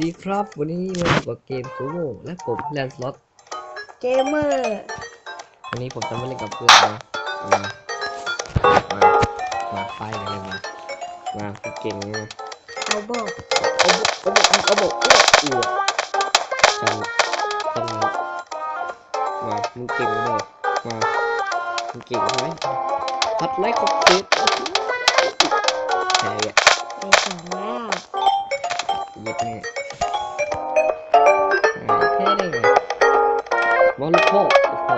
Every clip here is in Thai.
ดีครับวันนี้เราอยู่กับเกมซูโม่และผมแลนสล็อตเกมเมอร์วันนี้ผมจะมาเล่นกับเพื่อนนะมามามาไฟกันเลยมามาคุณเก่งเลยนะเอาบอกเอาบอกเอาบอกเอาบอกอ้วกอ้วกจังจังนะมามึงเก่งเลยมามึงเก่งใช่ไหมพัดไลค์ขอบเจ็ดแพ้เนี่ยไปสองแล้วเย็ giật này Đấy, thế đây này bó lục hộ lục hộ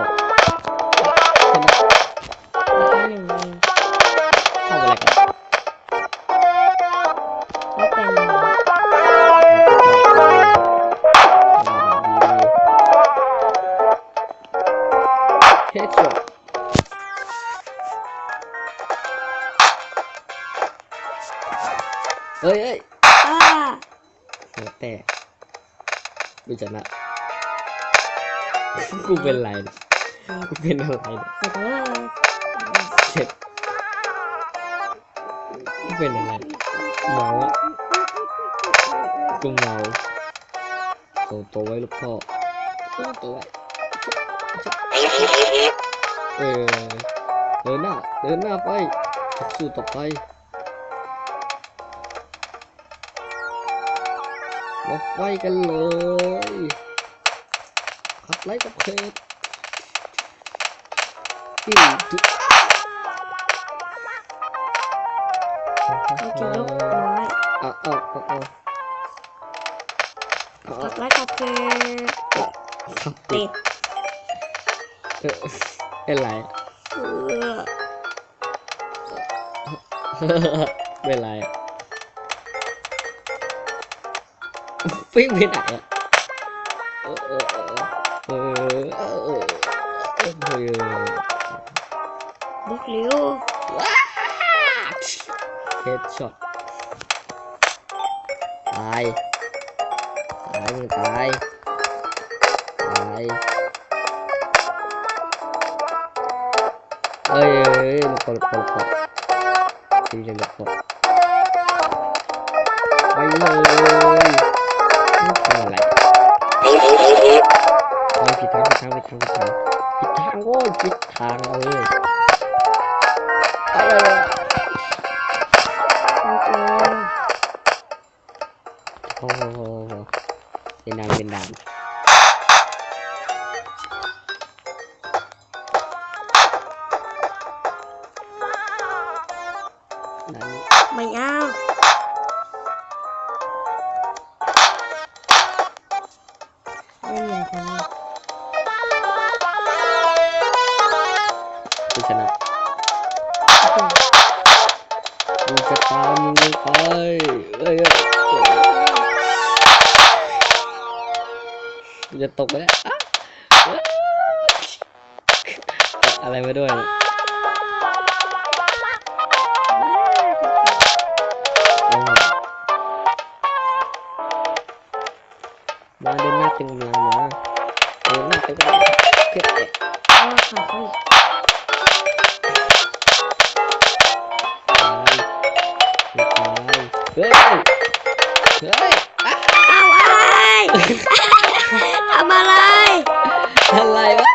Headshot. ơi ơi. À. แล้วหนึ่ไปเลยกันแล้วเป็นหนึ่งเฮดช็อตเฮ้ยเฮ้ยอ่ากนะกูเป็นไรเนี่ยกูเป็นอะไรเนี่ยขอโทษเจ็บกูเป็นอะไรเมาอะกูเมาโตโตไว้ลูกพ่อโตโตไว้เออเดินหน้าเดินหน้าไปสู้ต่อไป มาไฟกันเลยขับไล่กับเพจที่ทุกโอเคลบน้อยอะอาะอะอ่ขับไล่กับเพจติดเออเป็นไรเป็นไรอะ phim thế này ạ. Bốc liu headshot. Tài tài người tài tài ơi ơi lục lục lục lục đi lên lục lục bay lên นั่นแหละเอาผิดทางผิดทางผิดทางผิดทางผิดทางโอ้ยผิดทางเลยไปเลย ไม่เหมือนกันผู้ชนะมึงจะตามมึงไปเอ้ยเอ้ยจะตกไปแล้วอะไรมาด้วย เป็นเมียมเออหน้าไปก็เพื่อแกะอ๋อค่ะเฮ้ยเฮ้ย เฮ้ยเอาอะไรทำอะไร อะไรวะ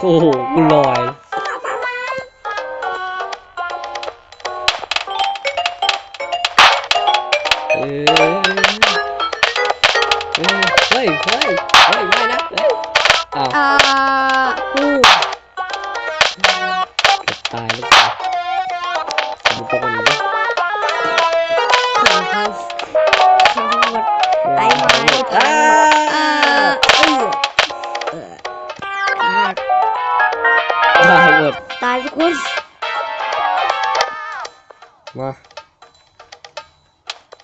โอ้โหกูลอย มา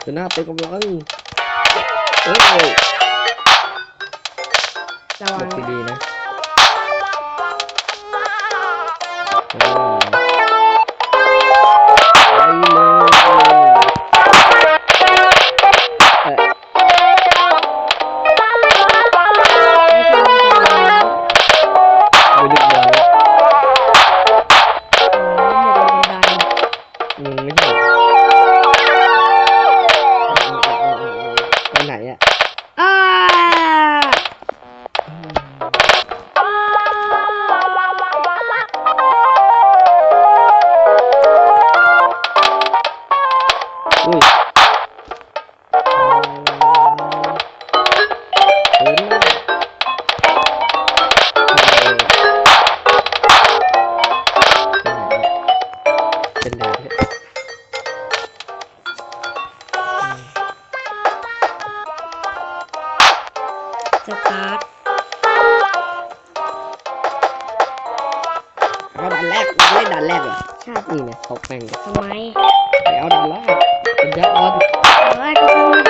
เดินหน้าเต็มกำลังเอ้ยระหลวังบดีๆนะ เอาด่านแรกมึงเล่นด่านแรกเหรอใช่นี่เนี่ยเขาแม่งเลยทำไมไปเอาด่านแรกเป็นยักษ์ออน เฮ้ยก็สนุกดี